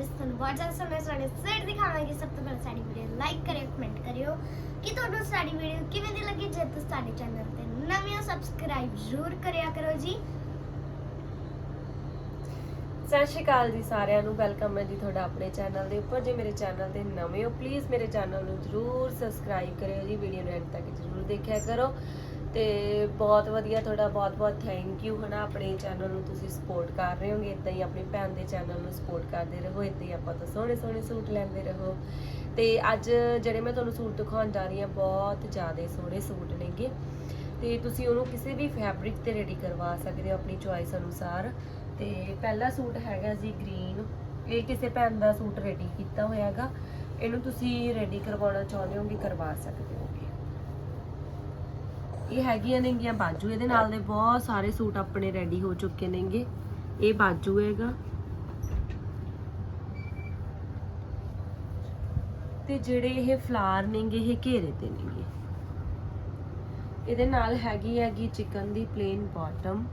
ਅੱਜ ਤੁਹਾਨੂੰ ਬਹੁਤ ਜ਼ਿਆਦਾ ਸੋਹਣੇ ਸੋਹਣੇ ਸੂਟ ਦਿਖਾਵਾਂਗੇ। ਸਭ ਤੋਂ ਪਹਿਲਾਂ ਸਾਡੀ ਵੀਡੀਓ ਲਾਈਕ ਕਰਿਓ ਕਮੈਂਟ ਕਰਿਓ ਕਿ ਤੁਹਾਨੂੰ ਸਾਡੀ ਵੀਡੀਓ ਕਿਵੇਂ ਦੀ ਲੱਗੀ। ਜੇ ਤੁਸੀਂ ਸਾਡੇ ਚੈਨਲ ਤੇ ਨਵੇਂ ਹੋ ਸਬਸਕ੍ਰਾਈਬ ਜ਼ਰੂਰ ਕਰਿਆ ਕਰੋ ਜੀ। ਸਤਿ ਸ਼੍ਰੀ ਅਕਾਲ ਜੀ ਸਾਰਿਆਂ ਨੂੰ। ਵੈਲਕਮ ਹੈ ਜੀ ਤੁਹਾਡਾ ਆਪਣੇ ਚੈਨਲ ਦੇ ਉੱਪਰ। ਜੇ ਮੇਰੇ ਚੈਨਲ ਤੇ ਨਵੇਂ ਹੋ ਪਲੀਜ਼ ਮੇਰੇ ਚੈਨਲ ਨੂੰ ਜਰੂਰ ਸਬਸਕ੍ਰਾਈਬ ਕਰਿਓ ਜੀ। ਵੀਡੀਓ ਨੂੰ ਐਂਡ ਤੱਕ ਜਰੂਰ ਦੇਖਿਆ ਕਰੋ। ਤੇ ਬਹੁਤ ਵਧੀਆ ਤੁਹਾਡਾ ਬਹੁਤ ਬਹੁਤ ਥੈਂਕ ਯੂ ਹਨਾ, ਆਪਣੇ ਚੈਨਲ ਨੂੰ ਤੁਸੀਂ ਸਪੋਰਟ ਕਰ ਰਹੇ ਹੋਗੇ ਇਦਾਂ ਹੀ ਆਪਣੀ ਭੈਣ ਦੇ ਚੈਨਲ ਨੂੰ ਸਪੋਰਟ ਕਰਦੇ ਰਹੋ ਇਦਾਂ ਹੀ ਆਪਾਂ ਤੋਂ ਸੋਹਣੇ ਸੋਹਣੇ ਸੂਟ ਲੈਂਦੇ ਰਹੋ। ਤੇ ਅੱਜ ਜਿਹੜੇ ਮੈਂ ਤੁਹਾਨੂੰ ਸੂਟ ਦਿਖਾਉਣ ਜਾ ਰਹੀ ਹਾਂ, ਬਹੁਤ ਜ਼ਿਆਦਾ ਸੋਹਣੇ ਸੂਟ ਨੇਗੇ। ਤੇ ਤੁਸੀਂ ਉਹਨੂੰ ਕਿਸੇ ਵੀ ਫੈਬਰਿਕ ਤੇ ਰੈਡੀ ਕਰਵਾ ਸਕਦੇ ਹੋ ਆਪਣੀ ਚੁਆਇਸ ਅਨੁਸਾਰ। ਤੇ ਪਹਿਲਾ ਸੂਟ ਹੈਗਾ ਜੀ ਗ੍ਰੀਨ ਇਹ ਕਿਸੇ ਭੈਣ ਦਾ ਸੂਟ ਰੈਡੀ ਕੀਤਾ ਹੋਇਆ ਹੈਗਾ ਇਹਨੂੰ ਤੁਸੀਂ ਰੈਡੀ ਕਰਵਾਉਣਾ ਚਾਹੁੰਦੇ ਹੋ ਵੀ ਕਰਵਾ ਸਕਦੇ ਹੋ ਇਹ ਹੈਗੀਆਂ ਨੇਗੀਆਂ ਬਾਜੂ, ਇਹਦੇ ਨਾਲ ਦੇ ਬਹੁਤ ਸਾਰੇ ਸੂਟ ਆਪਣੇ ਰੈਡੀ ਹੋ ਚੁੱਕੇ ਨੇਗੇ। ਇਹ ਬਾਜੂ ਹੈਗਾ। ਤੇ ਜਿਹੜੇ ਇਹ ਫਲਾਰ ਨੇਗੇ, ਇਹ ਘੇਰੇ ਤੇ ਨੇਗੇ। ਇਹਦੇ ਨਾਲ ਹੈਗੀ ਹੈਗੀ ਚਿਕਨ ਦੀ ਪਲੇਨ ਬਾਟਮ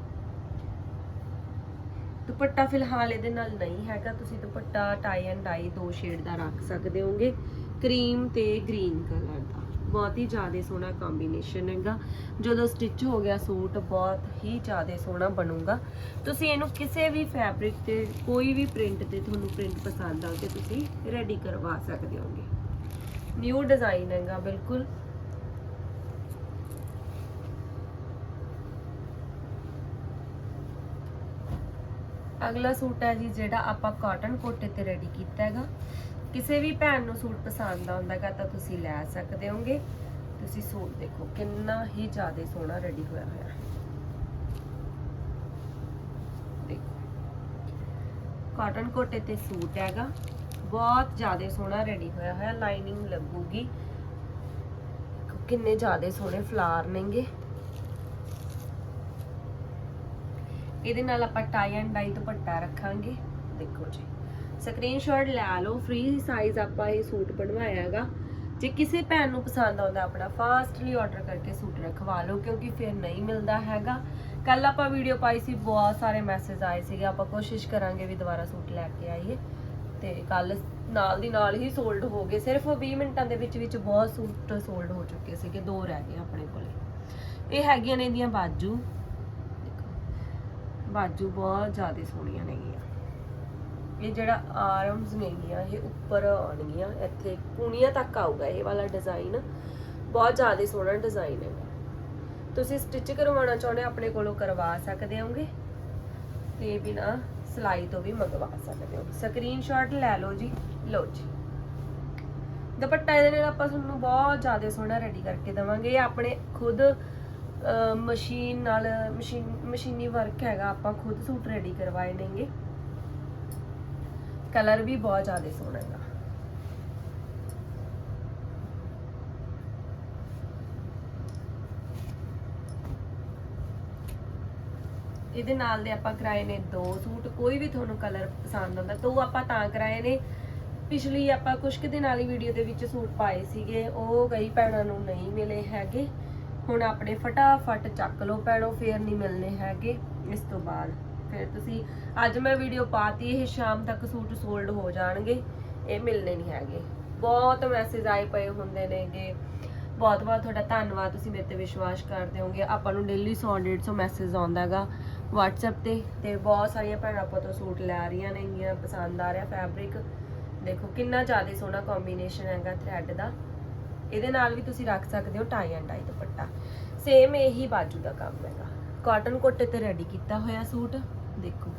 ਦੁਪੱਟਾ ਫਿਲਹਾਲ ਇਹਦੇ ਨਾਲ ਨਹੀਂ ਹੈਗਾ। ਤੁਸੀਂ ਦੁਪੱਟਾ ਟਾਈ ਐਂਡ ਡਾਈ ਦੋ ਸ਼ੇਡ ਦਾ ਰੱਖ ਸਕਦੇ ਹੋਗੇ। ਕਰੀਮ ਤੇ ਗ੍ਰੀਨ ਕਲਰ ਦਾ। ਬਹੁਤ ਹੀ ਜ਼ਿਆਦਾ ਸੋਹਣਾ ਕੰਬੀਨੇਸ਼ਨ ਹੈਗਾ। ਜਦੋਂ ਸਟਿਚ ਹੋ ਗਿਆ, ਸੂਟ ਬਹੁਤ ਹੀ ਜ਼ਿਆਦਾ ਸੋਹਣਾ ਬਣੂਗਾ। ਤੁਸੀਂ ਇਹਨੂੰ ਕਿਸੇ ਵੀ ਫੈਬਰਿਕ ਤੇ, ਕੋਈ ਵੀ ਪ੍ਰਿੰਟ ਤੇ ਤੁਹਾਨੂੰ ਪ੍ਰਿੰਟ ਪਸੰਦ ਆਉ ਤੇ ਤੁਸੀਂ ਰੈਡੀ ਕਰਵਾ ਸਕਦੇ ਹੋਗੇ। ਨਿਊ ਡਿਜ਼ਾਈਨ ਹੈਗਾ, ਬਿਲਕੁਲ। ਅਗਲਾ ਸੂਟ ਹੈ ਜੀ, ਜਿਹੜਾ ਆਪਾਂ ਕਾਟਨ ਕੋਟੇ ਤੇ ਰੈਡੀ ਕੀਤਾ ਹੈਗਾ। ਕਿਸੇ ਵੀ ਭੈਣ ਨੂੰ ਸੂਟ ਪਸੰਦ ਆਉਂਦਾ ਹੈਗਾ ਤਾਂ ਤੁਸੀਂ ਲੈ ਸਕਦੇ ਹੋਗੇ। ਤੁਸੀਂ ਸੂਟ ਦੇਖੋ, ਕਿੰਨਾ ਹੀ ਜ਼ਿਆਦਾ ਸੋਹਣਾ ਰੈਡੀ ਹੋਇਆ ਹੋਇਆ। ਦੇਖੋ। ਕਾਟਨ ਕੋਟੇ ਤੇ ਸੂਟ ਹੈਗਾ। ਬਹੁਤ ਜ਼ਿਆਦਾ ਸੋਹਣਾ ਰੈਡੀ ਹੋਇਆ ਹੋਇਆ ਲਾਈਨਿੰਗ ਲੱਗੂਗੀ। ਕਿੰਨੇ ਜ਼ਿਆਦਾ ਸੋਹਣੇ ਫਲਾਰ ਨੇਗੇ। ਇਹਦੇ ਨਾਲ ਆਪਾਂ ਟਾਈ ਐਂਡ ਡਾਈ ਦੁਪੱਟਾ ਰੱਖਾਂਗੇ। ਦੇਖੋ ਜੀ। ਸਕਰੀਨਸ਼ਾਟ ਲੈ ਲਓ ਫ੍ਰੀ ਸਾਈਜ਼ ਆਪਾਂ ਇਹ ਸੂਟ ਬਣਵਾਇਆ ਹੈਗਾ। ਜੇ ਕਿਸੇ ਭੈਣ ਨੂੰ ਪਸੰਦ ਆਉਂਦਾ ਆਪਣਾ ਫਾਸਟਲੀ ਆਰਡਰ ਕਰਕੇ ਸੂਟ ਰਖਵਾ ਲਓ, ਕਿਉਂਕਿ ਫਿਰ ਨਹੀਂ ਮਿਲਦਾ ਹੈਗਾ। ਕੱਲ ਆਪਾਂ ਵੀਡੀਓ ਪਾਈ ਸੀ, ਬਹੁਤ ਸਾਰੇ ਮੈਸੇਜ ਆਏ ਸੀਗੇ, ਆਪਾਂ ਕੋਸ਼ਿਸ਼ ਕਰਾਂਗੇ ਵੀ ਦੁਬਾਰਾ ਸੂਟ ਲੈ ਕੇ ਆਈਏ। ਤੇ ਕੱਲ ਨਾਲ ਦੀ ਨਾਲ ਹੀ ਸੋਲਡ ਹੋ ਗਏ, ਸਿਰਫ 20 ਮਿੰਟਾਂ ਦੇ ਵਿੱਚ ਵਿੱਚ ਬਹੁਤ ਸੂਟ ਸੋਲਡ ਹੋ ਚੁੱਕੇ ਸੀਗੇ, ਦੋ ਰਹਿ ਗਏ ਆਪਣੇ ਕੋਲੇ। ਇਹ ਹੈਗੀਆਂ ਨੇ ਇਹਦੀਆਂ ਬਾਜੂ। ਬਾਜੂ ਬਹੁਤ ਜ਼ਿਆਦਾ ਸੋਹਣੀਆਂ ਨੇਗੀਆਂ ਇਹ ਜਿਹੜਾ ਆਰਮਸ ਨੇਗੀਆਂ ਇਹ ਉੱਪਰ ਆਉਣਗੀਆਂ, ਇੱਥੇ ਪੂਣੀਆਂ ਤੱਕ ਆਊਗਾ ਇਹ ਵਾਲਾ ਡਿਜ਼ਾਈਨ ਬਹੁਤ ਜ਼ਿਆਦਾ ਸੋਹਣਾ ਡਿਜ਼ਾਈਨ ਹੈ। ਤੁਸੀਂ ਸਟਿਚ ਕਰਵਾਉਣਾ ਚਾਹੁੰਦੇ ਹੋ, ਆਪਣੇ ਕੋਲੋਂ ਕਰਵਾ ਸਕਦੇ ਹੋਗੇ? ਤੇ ਬਿਨਾ ਸਿਲਾਈ ਤੋਂ ਵੀ ਮੰਗਵਾ ਸਕਦੇ ਹੋ। ਸਕਰੀਨਸ਼ਾਟ ਲੈ ਲਓ ਜੀ। ਲਓ ਜੀ। ਦੁਪੱਟਾ ਇਹਦੇ ਨਾਲ ਆਪਾਂ ਤੁਹਾਨੂੰ ਬਹੁਤ ਜ਼ਿਆਦਾ ਸੋਹਣਾ ਰੈਡੀ ਕਰਕੇ ਦਵਾਂਗੇ। ਇਹ ਆਪਣੇ ਖੁਦ ਮਸ਼ੀਨ ਨਾਲ, ਮਸ਼ੀਨ, ਮਸ਼ੀਨੀ ਵਰਕ ਹੈਗਾ। ਆਪਾਂ ਖੁਦ ਸੂਟ ਰੈਡੀ ਕਰਵਾਏ ਨੇਗੇ। ਕਲਰ ਵੀ ਬਹੁਤ ਜ਼ਿਆਦਾ ਸੋਹਣਾ ਹੈਗਾ। ਇਹਦੇ ਨਾਲ ਦੇ ਆਪਾਂ ਕਰਾਏ ਨੇ ਦੋ ਸੂਟ, ਕੋਈ ਵੀ ਤੁਹਾਨੂੰ ਕਲਰ ਪਸੰਦ ਆਉਂਦਾ ਤਾਂ ਉਹ ਆਪਾਂ ਤਾਂ ਕਰਾਏ ਨੇ। ਪਿਛਲੀ ਆਪਾਂ ਕੁਝ ਕੁ ਦਿਨ ਵਾਲੀ ਵੀਡੀਓ ਦੇ ਵਿੱਚ ਸੂਟ ਪਾਏ ਸੀਗੇ, ਉਹ ਕਈ ਭੈਣਾਂ ਨੂੰ ਨਹੀਂ ਮਿਲੇ ਹੈਗੇ। ਹੁਣ ਆਪਣੇ ਫਟਾਫਟ ਚੱਕ ਲਓ ਭੈਣੋ, ਫੇਰ ਨਹੀਂ ਮਿਲਨੇ ਹੈਗੇ, ਇਸ ਤੋਂ ਬਾਅਦ। ਫਿਰ ਤੁਸੀਂ, ਅੱਜ ਮੈਂ ਵੀਡੀਓ ਪਾਤੀ, ਇਹ ਸ਼ਾਮ ਤੱਕ ਸੂਟ ਸੋਲਡ ਹੋ ਜਾਣਗੇ। ਇਹ ਮਿਲਨੇ ਨਹੀਂ ਹੈਗੇ। ਬਹੁਤ ਮੈਸੇਜ ਆਏ ਪਏ ਹੁੰਦੇ ਨੇਗੇ ਬਹੁਤ ਬਹੁਤ ਤੁਹਾਡਾ ਧੰਨਵਾਦ, ਤੁਸੀਂ ਮੇਰੇ ਤੇ ਵਿਸ਼ਵਾਸ ਕਰਦੇ ਹੋਗੇ। ਆਪਾਂ ਨੂੰ ਡੇਲੀ 100 150 ਮੈਸੇਜ ਆਉਂਦਾ ਹੈਗਾ WhatsApp ਤੇ ਤੇ ਬਹੁਤ ਸਾਰੀਆਂ ਭੈਣਾਂ ਆਪਾਂ ਤੋਂ ਸੂਟ ਲੈ ਰਹੀਆਂ ਨੇਗੀਆਂ ਪਸੰਦ ਆ ਰਿਹਾ ਫੈਬਰਿਕ ਦੇਖੋ, ਕਿੰਨਾ ਜ਼ਿਆਦਾ ਸੋਹਣਾ ਕੰਬੀਨੇਸ਼ਨ ਹੈਗਾ ਥ੍ਰੈਡ ਦਾ। ਇਹਦੇ ਨਾਲ ਵੀ ਤੁਸੀਂ ਰੱਖ ਸਕਦੇ ਹੋ tie and dye dupatta. Same ਇਹੀ ਬਾਜੂ ਦਾ ਕੰਮ ਹੈਗਾ। ਕਾਟਨ ਕੋਟੇ ਤੇ ਰੈਡੀ ਕੀਤਾ ਹੋਇਆ ਸੂਟ। ਦੇਖੋ,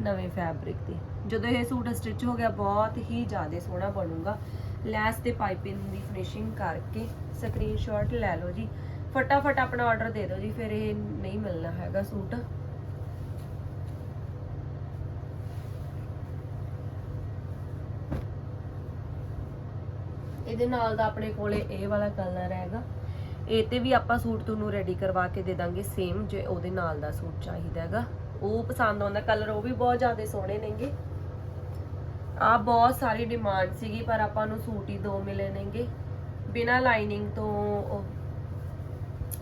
ਨਵੇਂ ਫੈਬਰਿਕ ਤੇ ਜਦੋਂ ਇਹ ਸੂਟ ਸਟਿਚ ਹੋ ਗਿਆ, ਬਹੁਤ ਹੀ ਜ਼ਿਆਦਾ ਸੋਹਣਾ ਬਣੂਗਾ। ਲੈਸ ਤੇ ਪਾਈਪਿੰਗ ਦੀ ਫਿਨਿਸ਼ਿੰਗ ਕਰਕੇ ਸਕਰੀਨਸ਼ਾਟ ਲੈ ਲਓ ਜੀ। ਫਟਾਫਟ ਆਪਣਾ ਆਰਡਰ ਦੇ ਦਿਓ ਜੀ, ਫਿਰ ਇਹ ਨਹੀਂ ਮਿਲਣਾ ਹੈਗਾ ਸੂਟ। ਇਹਦੇ ਨਾਲ ਦਾ ਆਪਣੇ ਕੋਲੇ ਇਹ ਵਾਲਾ ਕਲਰ ਹੈਗਾ। ਇਹ ਤੇ ਵੀ ਆਪਾਂ ਸੂਟ ਤੁਹਾਨੂੰ ਰੈਡੀ ਕਰਵਾ ਕੇ ਦੇ ਦਾਂਗੇ ਸੇਮ ਜੇ ਉਹਦੇ ਨਾਲ ਦਾ ਸੂਟ ਚਾਹੀਦਾ ਹੈਗਾ। ਉਹ ਪਸੰਦ ਆਉਂਦਾ ਕਲਰ ਉਹ ਵੀ ਬਹੁਤ ਜ਼ਿਆਦਾ ਸੋਹਣੇ ਨੇਗੇ। ਆ ਬਹੁਤ ਸਾਰੀ ਡਿਮਾਂਡ ਸੀਗੀ, ਪਰ ਆਪਾਂ ਨੂੰ ਸੂਟ ਹੀ ਦੋ ਮਿਲੇ ਨੇਗੇ। ਬਿਨਾ ਲਾਈਨਿੰਗ ਤੋਂ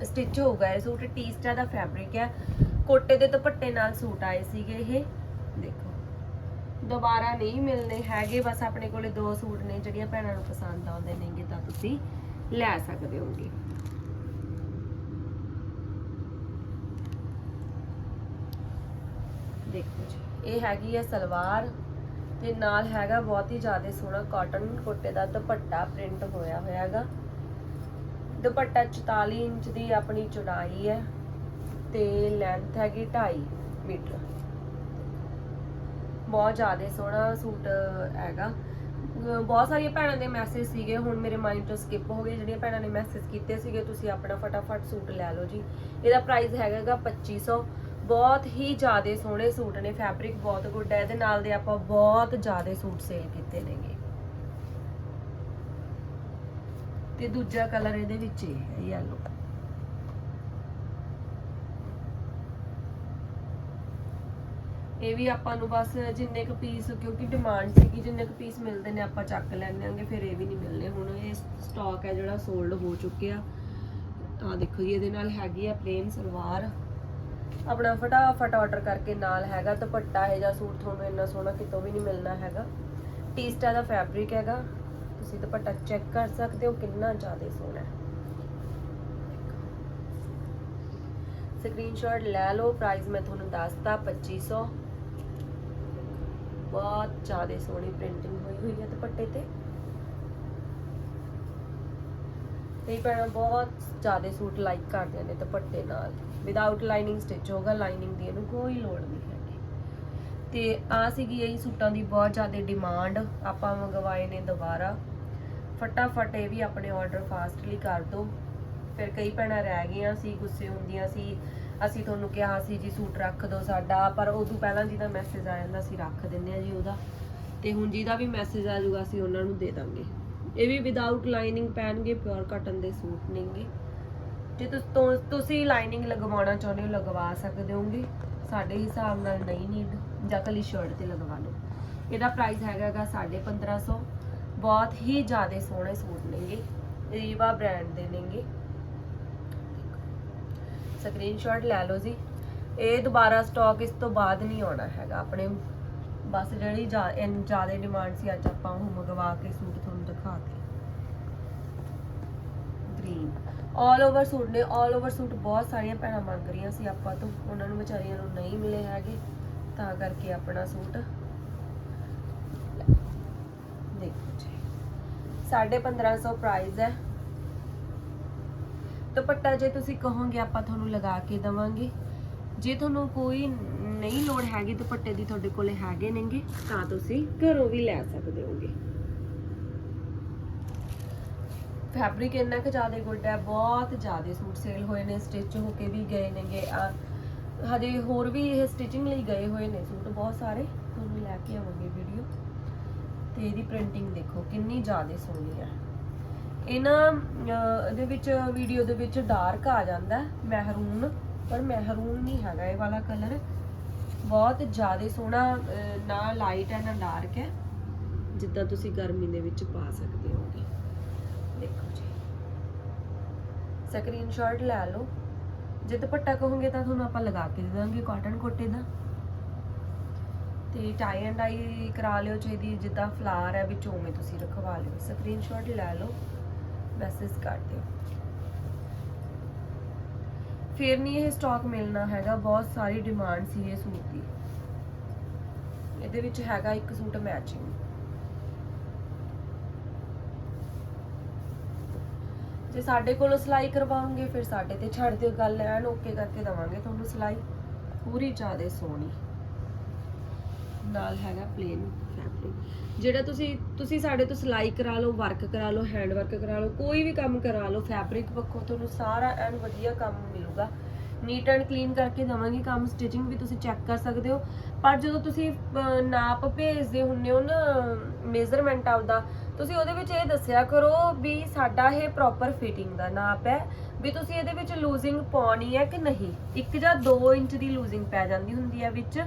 ਸਟਿਚ ਹੋਊਗਾ ਇਹ ਸੂਟ, ਟੀਸਟਾ ਦਾ ਫੈਬਰਿਕ ਹੈ ਕੋਟੇ ਦੇ ਦੁਪੱਟੇ ਨਾਲ ਸੂਟ ਆਏ ਸੀਗੇ ਇਹ। ਦੇਖੋ, ਦੁਬਾਰਾ ਨਹੀਂ ਮਿਲਨੇ ਹੈਗੇ, ਬਸ ਆਪਣੇ ਕੋਲੇ ਦੋ ਸੂਟ ਨੇ, ਜਿਹੜੀਆਂ ਭੈਣਾਂ ਨੂੰ ਪਸੰਦ ਆਉਂਦੇ ਨੇਗੇ ਤਾਂ ਤੁਸੀਂ ਲੈ ਸਕਦੇ ਹੋਗੇ। ਦੇਖੋ ਜੀ। ਇਹ ਹੈਗੀ ਹੈ ਸਲਵਾਰ ਤੇ ਨਾਲ ਹੈਗਾ ਬਹੁਤ ਹੀ ਜ਼ਿਆਦਾ ਸੋਹਣਾ ਕਾਟਨ ਕੋਟੇ ਦਾ ਦੁਪੱਟਾ ਪ੍ਰਿੰਟ ਹੋਇਆ ਹੋਇਆਗਾ ਦੁਪੱਟਾ 44 ਇੰਚ ਦੀ ਆਪਣੀ ਚੌੜਾਈ ਹੈ ਤੇ ਲੈਂਥ ਹੈਗੀ 2.5 ਮੀਟਰ। ਬਹੁਤ ਜ਼ਿਆਦਾ ਸੋਹਣਾ ਸੂਟ ਹੈਗਾ। ਬਹੁਤ ਸਾਰੀਆਂ ਭੈਣਾਂ ਦੇ ਮੈਸੇਜ ਸੀਗੇ, ਹੁਣ ਮੇਰੇ ਮਾਈਂਡ ਤੋਂ ਸਕਿਪ ਹੋ ਗਏ। ਜਿਹੜੀਆਂ ਭੈਣਾਂ ਨੇ ਮੈਸੇਜ ਕੀਤੇ ਸੀਗੇ, ਤੁਸੀਂ ਆਪਣਾ ਫਟਾਫਟ ਸੂਟ ਲੈ ਲਓ ਜੀ। ਇਹਦਾ ਪ੍ਰਾਈਸ ਹੈਗਾਗਾ 2500 ਬਹੁਤ ਹੀ ਜਿਆਦੇ ਸੋਹਣੇ ਸੂਟ ਨੇ ਫੈਬਰਿਕ ਬਹੁਤ ਗੁੱਡ ਹੈ, ਇਹਦੇ ਨਾਲ ਦੇ ਆਪਾਂ ਬਹੁਤ ਜ਼ਿਆਦਾ ਸੂਟ ਸੇਲ ਕੀਤੇ ਨੇਗੇ। ਤੇ ਦੂਜਾ ਕਲਰ ਇਹਦੇ ਵਿੱਚ ਇਹ ਹੈ ਯੈਲੋ ਇਹ ਵੀ ਆਪਾਂ ਨੂੰ ਬਸ ਜਿੰਨੇ ਕੁ ਪੀਸ ਕਿਉਂਕਿ ਡਿਮਾਂਡ ਸੀਗੀ, ਜਿੰਨੇ ਕੁ ਪੀਸ ਮਿਲਦੇ ਨੇ ਆਪਾਂ ਚੱਕ ਲੈਣੇ ਆਂਗੇ ਫਿਰ ਇਹ ਵੀ ਨਹੀਂ ਮਿਲਨੇ। ਹੁਣ ਇਹ ਸਟਾਕ ਹੈ ਜਿਹੜਾ ਸੋਲਡ ਹੋ ਚੁੱਕਿਆ। ਆ ਦੇਖੋ ਜੀ, ਇਹਦੇ ਨਾਲ ਹੈਗੀ ਆ ਪਲੇਨ ਸਲਵਾਰ। ਆਪਣਾ ਫਟਾਫਟ ਆਰਡਰ ਕਰਕੇ ਨਾਲ ਹੈਗਾ ਦੁਪੱਟਾ ਹੈ ਜਾਂ ਸੂਟ ਤੁਹਾਨੂੰ ਇੰਨਾ ਸੋਹਣਾ ਕਿਤੋਂ ਵੀ ਨਹੀਂ ਮਿਲਣਾ ਹੈਗਾ। ਟੀਸਟਾ ਦਾ ਫੈਬਰਿਕ ਹੈਗਾ, ਤੁਸੀਂ ਦੁਪੱਟਾ ਚੈੱਕ ਕਰ ਸਕਦੇ ਹੋ, ਕਿੰਨਾ ਜ਼ਿਆਦਾ ਸੋਹਣਾ ਹੈ। ਸਕਰੀਨਸ਼ਾਟ ਲੈ ਲਓ ਪ੍ਰਾਈਸ ਮੈਂ ਤੁਹਾਨੂੰ ਦੱਸਤਾ 2500 ਬਹੁਤ ਜ਼ਿਆਦਾ ਸੋਹਣੀ ਪ੍ਰਿੰਟਿੰਗ ਹੋਈ ਹੋਈ ਹੈ ਦੁਪੱਟੇ ਤੇ। ਕਈ ਭੈਣਾਂ ਬਹੁਤ ਜ਼ਿਆਦਾ ਸੂਟ ਲਾਈਕ ਕਰਦੀਆਂ ਨੇ ਦੁਪੱਟੇ ਨਾਲ। ਵਿਦਆਊਟ ਲਾਈਨਿੰਗ ਸਟਿਚ ਹੋਗਾ ਲਾਈਨਿੰਗ ਦੀ ਇਹਨੂੰ ਕੋਈ ਲੋੜ ਨਹੀਂ ਹੈਗੀ। ਤੇ ਆ ਸੀਗੀ ਇਹ ਸੂਟਾਂ ਦੀ ਬਹੁਤ ਜ਼ਿਆਦਾ ਡਿਮਾਂਡ ਆਪਾਂ ਮੰਗਵਾਏ ਨੇ ਦੁਬਾਰਾ। ਫਟਾਫਟ ਇਹ ਵੀ ਆਪਣੇ ਆਰਡਰ ਫਾਸਟਲੀ ਕਰ ਦਿਓ ਫਿਰ ਕਈ ਭੈਣਾਂ ਰਹਿ ਗਈਆਂ ਸੀ, ਗੁੱਸੇ ਹੁੰਦੀਆਂ ਸੀ। ਅਸੀਂ ਤੁਹਾਨੂੰ ਕਿਹਾ ਸੀ ਜੀ, ਸੂਟ ਰੱਖ ਦਿਓ ਸਾਡਾ, ਪਰ ਉਦੋਂ ਪਹਿਲਾਂ ਜਿਹਦਾ ਮੈਸੇਜ ਆ ਜਾਂਦਾ ਸੀ, ਰੱਖ ਦਿੰਦੇ ਆ ਜੀ ਉਹਦਾ। ਤੇ ਹੁਣ ਜਿਹਦਾ ਵੀ ਮੈਸੇਜ ਆ ਜਾਊਗਾ, ਅਸੀਂ ਉਹਨਾਂ ਨੂੰ ਦੇ ਦਾਂਗੇ। ਇਹ ਵੀ ਵਿਦਆਊਟ ਲਾਈਨਿੰਗ ਪੈਣਗੇ ਪਿਓਰ ਕਾਟਨ ਦੇ ਸੂਟ ਨੇਗੇ। ਜੇ ਤੁਸ- ਤੁ- ਤੁਸੀਂ ਲਾਈਨਿੰਗ ਲਗਵਾਉਣਾ ਚਾਹੁੰਦੇ ਹੋ, ਲਗਵਾ ਸਕਦੇ ਹੋਗੇ। ਸਾਡੇ ਹਿਸਾਬ ਨਾਲ ਨਹੀਂ ਨੀਡ ਜਾਂ ਕੱਲੀ ਸ਼ਰਟ ਤੇ ਲਗਵਾ ਲਓ। ਇਹਦਾ ਪ੍ਰਾਈਸ ਹੈਗਾਗਾ 1550 ਬਹੁਤ ਹੀ ਜ਼ਿਆਦਾ ਸੋਹਣੇ ਸੂਟ ਨੇਗੇ। ਰੀਵਾ ਬ੍ਰਾਂਡ ਦੇ ਨੇਗੇ। ਸਕਰੀਨਸ਼ਾਟ ਲੈ ਲਓ ਜੀ। ਇਹ ਦੁਬਾਰਾ ਸਟਾਕ ਇਸ ਤੋਂ ਬਾਅਦ ਨਹੀਂ ਆਉਣਾ ਹੈਗਾ। ਆਪਣੇ ਬਸ ਜਿਹੜੀ ਜ਼ਿਆਦਾ ਡਿਮਾਂਡ ਸੀ, ਅੱਜ ਆਪਾਂ ਉਹ ਮੰਗਵਾ ਕੇ ਸੂਟ ਤੁਹਾਨੂੰ ਦਿਖਾ ਕੇ। ਗ੍ਰੀਨ ਆਲ ਓਵਰ ਸੂਟ ਨੇ ਆਲ ਓਵਰ ਸੂਟ ਬਹੁਤ ਸਾਰੀਆਂ ਭੈਣਾਂ ਮੰਗ ਰਹੀਆਂ ਸੀ ਆਪਾਂ ਤੋਂ। ਉਹਨਾਂ ਨੂੰ ਵਿਚਾਰੀਆਂ ਨੂੰ ਨਹੀਂ ਮਿਲੇ ਹੈਗੇ, ਤਾਂ ਕਰਕੇ ਆਪਣਾ ਸੂਟ ਦੇਖੋ ਜੀ। 1550 ਪ੍ਰਾਈਸ ਹੈ। ਦੁਪੱਟਾ ਜੇ ਤੁਸੀਂ ਕਹੋਗੇ, ਆਪਾਂ ਤੁਹਾਨੂੰ ਲਗਾ ਕੇ ਦਵਾਂਗੇ। ਜੇ ਤੁਹਾਨੂੰ ਕੋਈ ਨਹੀਂ ਲੋੜ ਹੈਗੀ ਦੁਪੱਟੇ ਦੀ, ਤੁਹਾਡੇ ਕੋਲੇ ਹੈਗੇ ਨੇਗੇ, ਤਾਂ ਤੁਸੀਂ ਘਰੋਂ ਵੀ ਲੈ ਸਕਦੇ ਹੋਗੇ। ਫੈਬਰਿਕ ਇੰਨਾ ਕੁ ਜ਼ਿਆਦਾ ਗੁੱਡ ਹੈ, ਬਹੁਤ ਜ਼ਿਆਦਾ ਸੂਟ ਸੇਲ ਹੋਏ ਨੇ ਸਟਿਚ ਹੋ ਕੇ ਵੀ ਗਏ ਨੇਗੇ ਹਜੇ ਹੋਰ ਵੀ ਇਹ ਸਟਿਚਿੰਗ ਲਈ ਗਏ ਹੋਏ ਨੇ ਸੂਟ, ਬਹੁਤ ਸਾਰੇ ਤੁਹਾਨੂੰ ਲੈ ਕੇ ਆਵਾਂਗੇ ਵੀਡੀਓ ਤੇ ਇਹਦੀ ਪ੍ਰਿੰਟਿੰਗ ਦੇਖੋ, ਕਿੰਨੀ ਜ਼ਿਆਦਾ ਸੋਹਣੀ ਹੈ। ਇਹਨਾਂ ਦੇ ਵਿੱਚ ਵੀਡੀਓ ਦੇ ਵਿੱਚ ਡਾਰਕ ਆ ਜਾਂਦਾ ਮਹਿਰੂਨ ਪਰ ਮਹਿਰੂਨ ਨਹੀਂ ਹੈਗਾ ਇਹ ਵਾਲਾ ਕਲਰ ਬਹੁਤ ਜ਼ਿਆਦਾ ਸੋਹਣਾ ਨਾ ਲਾਈਟ ਹੈ, ਨਾ ਡਾਰਕ ਹੈ, ਜਿੱਦਾਂ ਤੁਸੀਂ ਗਰਮੀ ਦੇ ਵਿੱਚ ਪਾ ਸਕਦੇ ਹੋਗੇ। ਦੇਖੋ ਜੀ। ਸਕਰੀਨਸ਼ਾਟ ਲੈ ਲਓ। ਜੇ ਦੁਪੱਟਾ ਕਹੋਗੇ ਤਾਂ ਤੁਹਾਨੂੰ ਆਪਾਂ ਲਗਾ ਕੇ ਦੇ ਦਾਂਗੇ ਕਾਟਨ ਕੋਟੇ ਦਾ। ਤੇ ਟਾਈ ਐਂਡ ਆਈ ਕਰਾ ਲਿਓ ਚਾਹੀਦੀ ਜਿੱਦਾਂ ਫਲਾਰ ਹੈ ਵਿੱਚ ਉਵੇਂ ਤੁਸੀਂ ਰਖਵਾ ਲਿਓ। ਸਕਰੀਨਸ਼ਾਟ ਲੈ ਲਓ। ਮੈਸੇਜ ਕਰ ਦਿਓ। ਫਿਰ ਨਹੀਂ ਇਹ ਸਟਾਕ ਮਿਲਣਾ ਹੈਗਾ। ਬਹੁਤ ਸਾਰੀ ਡਿਮਾਂਡ ਸੀ ਇਹ ਸੂਟ ਦੀ। ਇਹਦੇ ਵਿੱਚ ਹੈਗਾ ਇੱਕ ਸੂਟ ਮੈਚਿੰਗ ਜੇ ਸਾਡੇ ਕੋਲੋਂ ਸਿਲਾਈ ਕਰਵਾਉਂਗੇ, ਫਿਰ ਸਾਡੇ ਤੇ ਛੱਡ ਦਿਓ ਗੱਲ, ਐਨ ਓਕੇ ਕਰਕੇ ਦਵਾਂਗੇ ਤੁਹਾਨੂੰ ਸਿਲਾਈ। ਪੂਰੀ ਜ਼ਿਆਦਾ ਸੋਹਣੀ। ਨਾਲ ਹੈਗਾ ਪਲੇਨ ਫੈਬਰਿਕ ਜਿਹੜਾ ਤੁਸੀਂ ਤੁਸੀਂ ਸਾਡੇ ਤੋਂ ਸਿਲਾਈ ਕਰਾ ਲਓ ਵਰਕ ਕਰਾ ਲਓ ਹੈਂਡ ਵਰਕ ਕਰਾ ਲਓ, ਕੋਈ ਵੀ ਕੰਮ ਕਰਾ ਲਓ ਫੈਬਰਿਕ ਪੱਖੋਂ ਤੁਹਾਨੂੰ ਸਾਰਾ ਐਨ ਵਧੀਆ ਕੰਮ ਮਿਲੂਗਾ। ਨੀਟ ਐਂਡ ਕਲੀਨ ਕਰਕੇ ਦਵਾਂਗੇ ਕੰਮ ਸਟਿਚਿੰਗ ਵੀ ਤੁਸੀਂ ਚੈੱਕ ਕਰ ਸਕਦੇ ਹੋ। ਪਰ ਜਦੋਂ ਤੁਸੀਂ ਨਾਪ ਭੇਜਦੇ ਹੁੰਨੇ ਹੋ ਨਾ ਮੇਜ਼ਰਮੈਂਟ ਆਪਦਾ ਤੁਸੀਂ ਉਹਦੇ ਵਿੱਚ ਇਹ ਦੱਸਿਆ ਕਰੋ ਵੀ ਸਾਡਾ ਇਹ ਪ੍ਰੋਪਰ ਫਿਟਿੰਗ ਦਾ ਨਾਪ ਹੈ, ਵੀ ਤੁਸੀਂ ਇਹਦੇ ਵਿੱਚ ਲੂਜ਼ਿੰਗ ਪਾਉਣੀ ਹੈ ਕਿ ਨਹੀਂ? ਇੱਕ ਜਾਂ 2 ਇੰਚ ਦੀ ਲੂਜ਼ਿੰਗ ਪੈ ਜਾਂਦੀ ਹੁੰਦੀ ਹੈ ਵਿੱਚ।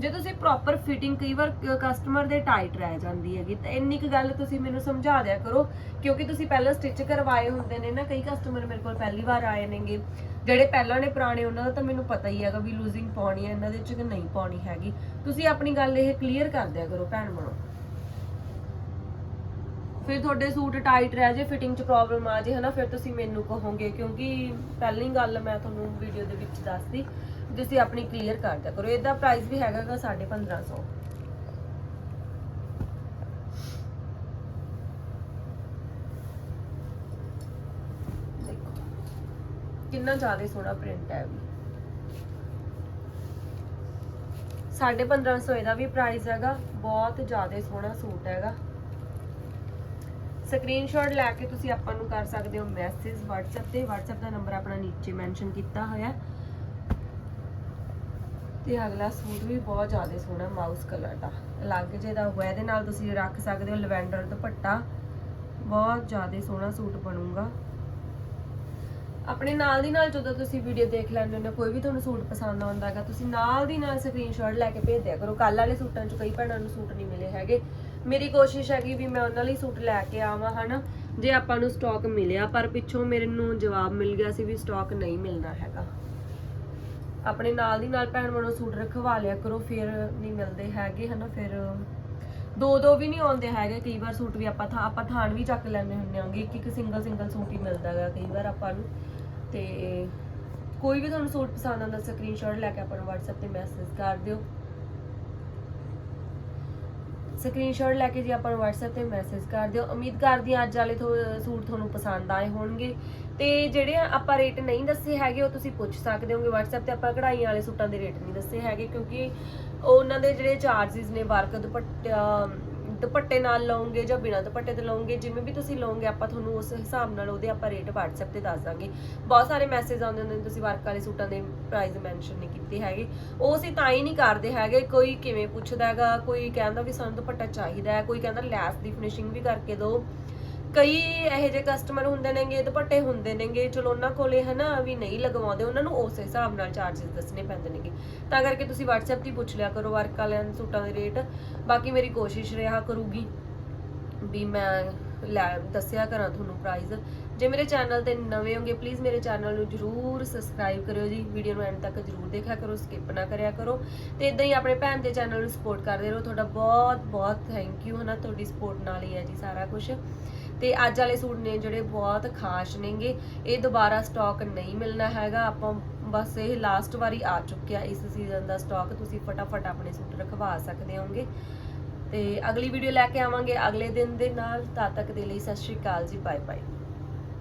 ਜੇ ਤੁਸੀਂ ਪ੍ਰੋਪਰ ਫਿਟਿੰਗ ਕਈ ਵਾਰ ਕਸਟਮਰ ਦੇ ਟਾਈਟ ਰਹਿ ਜਾਂਦੀ ਹੈਗੀ, ਤਾਂ ਇੰਨੀ ਕੁ ਗੱਲ ਤੁਸੀਂ ਮੈਨੂੰ ਸਮਝਾ ਦਿਆ ਕਰੋ, ਕਿਉਂਕਿ ਤੁਸੀਂ ਪਹਿਲਾਂ ਸਟਿਚ ਕਰਵਾਏ ਹੁੰਦੇ ਨੇ ਨਾ, ਕਈ ਕਸਟਮਰ ਮੇਰੇ ਕੋਲ ਪਹਿਲੀ ਵਾਰ ਆਏ ਨੇਗੇ। ਜਿਹੜੇ ਪਹਿਲਾਂ ਨੇ ਪੁਰਾਣੇ, ਉਹਨਾਂ ਦਾ ਤਾਂ ਮੈਨੂੰ ਪਤਾ ਹੀ ਹੈਗਾ ਵੀ ਲੂਜ਼ਿੰਗ ਪਾਉਣੀ ਹੈ, ਇਹਨਾਂ ਦੇ ਚ ਕਿ ਨਹੀਂ ਪਾਉਣੀ ਹੈਗੀ। ਤੁਸੀਂ ਆਪਣੀ ਗੱਲ ਇਹ ਕਲੀਅਰ ਕਰ ਦਿਆ ਕਰੋ ਭੈਣ ਬਣੋ ਫਿਰ ਤੁਹਾਡੇ ਸੂਟ ਟਾਈਟ ਰਹਿ ਜੇ ਫਿਟਿੰਗ 'ਚ ਪ੍ਰੋਬਲਮ ਆ ਜੇ, ਹਨਾ, ਫਿਰ ਤੁਸੀਂ ਮੈਨੂੰ ਕਹੋਗੇ, ਕਿਉਂਕਿ ਪਹਿਲੀ ਗੱਲ ਮੈਂ ਤੁਹਾਨੂੰ ਵੀਡੀਓ ਦੇ ਵਿੱਚ ਦੱਸਦੀ ਤੁਸੀਂ ਆਪਣੀ ਕਲੀਅਰ ਕਰ ਦਿਆ ਕਰੋ। ਇਹਦਾ ਪ੍ਰਾਈਸ ਵੀ ਹੈਗਾ 1550 ਕਿੰਨਾ ਜ਼ਿਆਦਾ ਸੋਹਣਾ ਪ੍ਰਿੰਟ ਹੈ ਇਹ ਵੀ। 1550 ਇਹਦਾ ਵੀ ਪ੍ਰਾਈਸ ਹੈਗਾ, ਬਹੁਤ ਜ਼ਿਆਦਾ ਸੋਹਣਾ ਸੂਟ ਹੈਗਾ। ਸਕਰੀਨਸ਼ਾਟ ਲੈ ਕੇ ਤੁਸੀਂ ਆਪਾਂ ਨੂੰ ਕਰ ਸਕਦੇ ਹੋ ਮੈਸੇਜ WhatsApp ਤੇ। WhatsApp ਦਾ ਨੰਬਰ ਆਪਣਾ ਨੀਚੇ ਮੈਂਸ਼ਨ ਕੀਤਾ ਹੋਇਆ ਤੇ ਅਗਲਾ ਸੂਟ ਵੀ ਬਹੁਤ ਜ਼ਿਆਦਾ ਸੋਹਣਾ ਮਾਊਸ ਕਲਰ ਦਾ। ਅਲੱਗ ਜੇ ਦਾ ਹੋਇਆ, ਇਹਦੇ ਨਾਲ ਤੁਸੀਂ ਰੱਖ ਸਕਦੇ ਹੋ ਲਵੈਂਡਰ ਦੁਪੱਟਾ। ਬਹੁਤ ਜ਼ਿਆਦਾ ਸੋਹਣਾ ਸੂਟ ਬਣੂਗਾ। ਆਪਣੇ ਨਾਲ ਦੀ ਨਾਲ ਜਦੋਂ ਤੁਸੀਂ ਵੀਡੀਓ ਦੇਖ ਲੈਂਦੇ ਹੋ ਕੋਈ ਵੀ ਤੁਹਾਨੂੰ ਸੂਟ ਪਸੰਦ ਆਉਂਦਾ ਹੈਗਾ, ਤੁਸੀਂ ਨਾਲ ਦੀ ਨਾਲ ਸਕਰੀਨਸ਼ਾਟ ਲੈ ਕੇ ਭੇਜ ਦਿਆ ਕਰੋ। ਕੱਲ ਵਾਲੇ ਸੂਟਾਂ 'ਚ ਕਈ ਭੈਣਾਂ ਨੂੰ ਸੂਟ ਨਹੀਂ ਮਿਲੇ ਹੈਗੇ। ਮੇਰੀ ਕੋਸ਼ਿਸ਼ ਹੈਗੀ ਵੀ ਮੈਂ ਉਹਨਾਂ ਲਈ ਸੂਟ ਲੈ ਕੇ ਆਵਾਂ, ਹਨਾ? ਜੇ ਆਪਾਂ ਨੂੰ ਸਟਾਕ ਮਿਲਿਆ, ਪਰ ਪਿੱਛੋਂ ਮੇਰੇ ਨੂੰ ਜਵਾਬ ਮਿਲ ਗਿਆ ਸੀ ਵੀ ਸਟਾਕ ਨਹੀਂ ਮਿਲਣਾ ਹੈਗਾ। ਆਪਣੇ ਨਾਲ ਦੀ ਨਾਲ ਭੈਣ ਵੱਲੋਂ ਸੂਟ ਰਖਵਾ ਲਿਆ ਕਰੋ, ਫਿਰ ਨਹੀਂ ਮਿਲਦੇ ਹੈਗੇ, ਹਨਾ? ਫਿਰ ਦੋ ਦੋ ਵੀ ਨਹੀਂ ਆਉਂਦੇ ਹੈਗੇ। ਕਈ ਵਾਰ ਸੂਟ ਵੀ ਆਪਾਂ ਥਾਂ, ਆਪਾਂ ਥਾਣ ਵੀ ਚੱਕ ਲੈਂਦੇ ਹੁੰਦੇ ਆਂਗੇ ਇੱਕ ਇੱਕ ਸਿੰਗਲ ਸਿੰਗਲ ਸੂਟ ਹੀ ਮਿਲਦਾ ਹੈਗਾ ਕਈ ਵਾਰ ਆਪਾਂ ਨੂੰ। ਤੇ ਕੋਈ ਵੀ ਤੁਹਾਨੂੰ ਸੂਟ ਪਸੰਦ ਆਉਂਦਾ ਸਕਰੀਨਸ਼ਾਟ ਲੈ ਕੇ ਆਪਾਂ ਨੂੰ WhatsApp ਤੇ ਮੈਸੇਜ ਕਰ ਦਿਓ। ਸਕਰੀਨਸ਼ਾਟ ਲੈ ਕੇ ਜੀ ਆਪਾਂ ਨੂੰ WhatsApp ਤੇ ਮੈਸੇਜ ਕਰ ਦਿਓ। ਉਮੀਦ ਕਰਦੀ ਹਾਂ ਅੱਜ ਵਾਲੇ ਥੋ- ਸੂਟ ਤੁਹਾਨੂੰ ਪਸੰਦ ਆਏ ਹੋਣਗੇ। ਤੇ ਜਿਹੜੇ ਆਪਾਂ ਰੇਟ ਨਹੀਂ ਦੱਸੇ ਹੈਗੇ, ਉਹ ਤੁਸੀਂ ਪੁੱਛ ਸਕਦੇ ਹੋਗੇ। WhatsApp ਤੇ ਆਪਾਂ ਕਢਾਈਆਂ ਵਾਲੇ ਸੂਟਾਂ ਦੇ ਰੇਟ ਨਹੀਂ ਦੱਸੇ ਹੈਗੇ, ਕਿਉਂਕਿ ਉਹਨਾਂ ਦੇ ਜਿਹੜੇ ਚਾਰजेस ਨੇ ਵਰਕ ਦੁਪੱਟਾ ਦੁਪੱਟੇ ਨਾਲ ਲਓਗੇ ਜਾਂ ਬਿਨਾਂ ਦੁਪੱਟੇ ਦੇ ਲਓਗੇ, ਜਿਵੇਂ ਵੀ ਤੁਸੀਂ ਲਓਗੇ, ਆਪਾਂ ਤੁਹਾਨੂੰ ਉਸ ਹਿਸਾਬ ਨਾਲ ਉਹਦੇ ਆਪਾਂ ਰੇਟ WhatsApp ਤੇ ਦੱਸ ਦਾਂਗੇ। ਬਹੁਤ ਸਾਰੇ ਮੈਸੇਜ ਆਉਂਦੇ ਹੁੰਦੇ ਨੇ, ਤੁਸੀਂ ਵਰਕ ਵਾਲੇ ਸੂਟਾਂ ਦੇ ਪ੍ਰਾਈਸ ਮੈਂਸ਼ਨ ਨਹੀਂ ਕੀਤੇ ਹੈਗੇ। ਉਹ ਅਸੀਂ ਤਾਂ ਹੀ ਨਹੀਂ ਕਰਦੇ ਹੈਗੇ, ਕੋਈ ਕਿਵੇਂ ਪੁੱਛਦਾ ਹੈਗਾ, ਕੋਈ ਕਹਿੰਦਾ ਵੀ ਸਾਨੂੰ ਦੁਪੱਟਾ ਚਾਹੀਦਾ ਹੈ, ਕੋਈ ਕਹਿੰਦਾ ਲੈਸ ਦੀ ਫਿਨਿਸ਼ਿੰਗ ਵੀ ਕਰਕੇ ਦਿਓ। ਕਈ ਇਹੋ ਜਿਹੇ ਕਸਟਮਰ ਹੁੰਦੇ ਨੇਗੇ, ਦੁਪੱਟੇ ਹੁੰਦੇ ਨੇਗੇ, ਚਲੋ ਉਹਨਾਂ ਕੋਲੇ ਹਨਾ ਵੀ ਨਹੀਂ ਲਗਵਾਉਂਦੇ, ਉਹਨਾਂ ਨੂੰ ਉਸ ਹਿਸਾਬ ਨਾਲ ਚਾਰजेस ਦੱਸਣੇ ਪੈਂਦੇ ਨੇਗੇ। ਤਾਂ ਕਰਕੇ ਤੁਸੀਂ WhatsApp ਤੇ ਪੁੱਛ ਲਿਆ ਕਰੋ ਵਰਕ ਵਾਲਿਆਂ ਦੇ ਸੂਟਾਂ ਦੇ ਰੇਟ ਬਾਕੀ ਮੇਰੀ ਕੋਸ਼ਿਸ਼ ਰਿਹਾ ਕਰੂਗੀ ਵੀ ਮੈਂ ਲੈ ਦੱਸਿਆ ਕਰਾਂ ਤੁਹਾਨੂੰ ਪ੍ਰਾਈਸ ਜੇ ਮੇਰੇ ਚੈਨਲ ਤੇ ਨਵੇਂ ਹੋਗੇ ਪਲੀਜ਼ ਮੇਰੇ ਚੈਨਲ ਨੂੰ ਜਰੂਰ ਸਬਸਕ੍ਰਾਈਬ ਕਰਿਓ ਜੀ। ਵੀਡੀਓ ਨੂੰ ਐਂਡ ਤੱਕ ਜਰੂਰ ਦੇਖਿਆ ਕਰੋ ਸਕਿਪ ਨਾ ਕਰਿਆ ਕਰੋ। ਤੇ ਇਦਾਂ ਹੀ ਆਪਣੇ ਭੈਣ ਦੇ ਚੈਨਲ ਨੂੰ ਸਪੋਰਟ ਕਰਦੇ ਰਹੋ। ਤੁਹਾਡਾ ਬਹੁਤ ਬਹੁਤ ਥੈਂਕ ਯੂ ਹਨਾ, ਤੁਹਾਡੀ ਸਪੋਰਟ ਨਾਲ ਹੀ ਹੈ ਜੀ ਸਾਰਾ ਕੁਝ ਤੇ ਅੱਜ ਵਾਲੇ ਸੂਟ ਨੇ ਜਿਹੜੇ ਬਹੁਤ ਖਾਸ ਨੇਗੇ। ਇਹ ਦੁਬਾਰਾ ਸਟਾਕ ਨਹੀਂ ਮਿਲਣਾ ਹੈਗਾ। ਆਪਾਂ ਬਸ ਇਹ ਲਾਸਟ ਵਾਰੀ ਆ ਚੁੱਕਿਆ। ਇਸ ਸੀਜ਼ਨ ਦਾ ਸਟਾਕ ਤੁਸੀਂ ਫਟਾਫਟ ਆਪਣੇ ਸੂਟ ਰਖਵਾ ਸਕਦੇ ਹੋਗੇ ਤੇ ਅਗਲੀ ਵੀਡੀਓ ਲੈ ਕੇ ਆਵਾਂਗੇ ਅਗਲੇ ਦਿਨ ਦੇ ਨਾਲ। ਤਦ ਤੱਕ ਦੇ ਲਈ ਸਤਿ ਸ਼੍ਰੀ ਅਕਾਲ ਜੀ। Bye bye